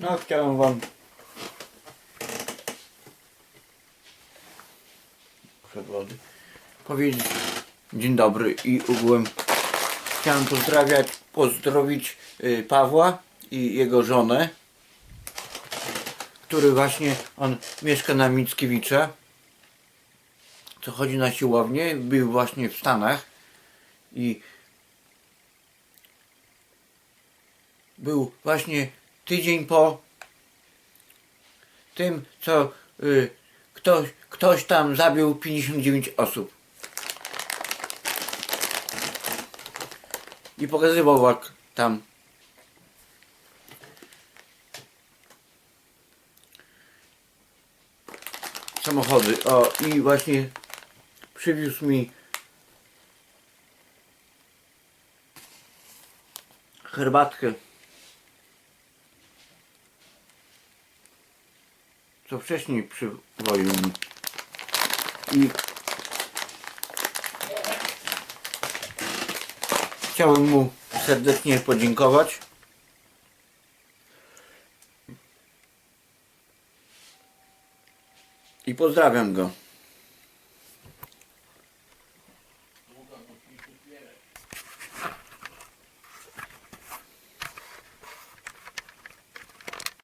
No, chciałem Wam. Przed wody powiedzieć dzień dobry i ogółem chciałem pozdrawiać, pozdrowić y, Pawła i jego żonę, który właśnie, on mieszka na Mickiewicza, co chodzi na siłownię, był właśnie w Stanach i był właśnie tydzień po tym, co y, ktoś, ktoś tam zabił 59 osób. I pokazywał jak tam samochody. O, i właśnie przywiózł mi herbatkę. co wcześniej przywoił i chciałem mu serdecznie podziękować. I pozdrawiam go.